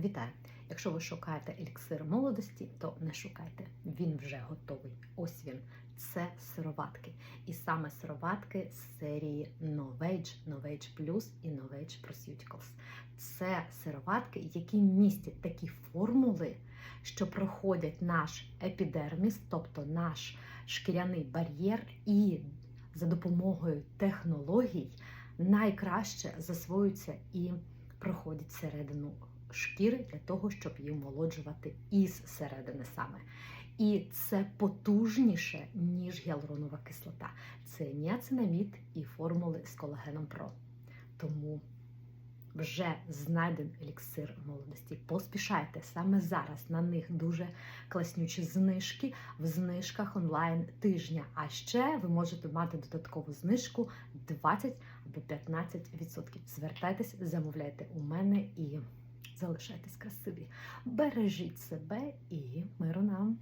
Вітаю! Якщо ви шукаєте еліксир молодості, то не шукайте. Він вже готовий. Ось він. Це сироватки. І саме сироватки з серії Novage, Novage Plus і Novage Proseuticals. Це сироватки, які містять такі формули, що проходять наш епідерміс, тобто наш шкіряний бар'єр, і за допомогою технологій найкраще засвоюються і проходять всередину шкіри для того, щоб її омолоджувати із середини саме. І це потужніше, ніж гіалуронова кислота. Це ніацинамід і формули з колагеном Про. Тому вже знайден еліксир молодості. Поспішайте саме зараз. На них дуже класнючі знижки в знижках онлайн тижня. А ще ви можете мати додаткову знижку 20 або 15%. Звертайтесь, замовляйте у мене і залишайтесь красиві. Бережіть себе і миру нам!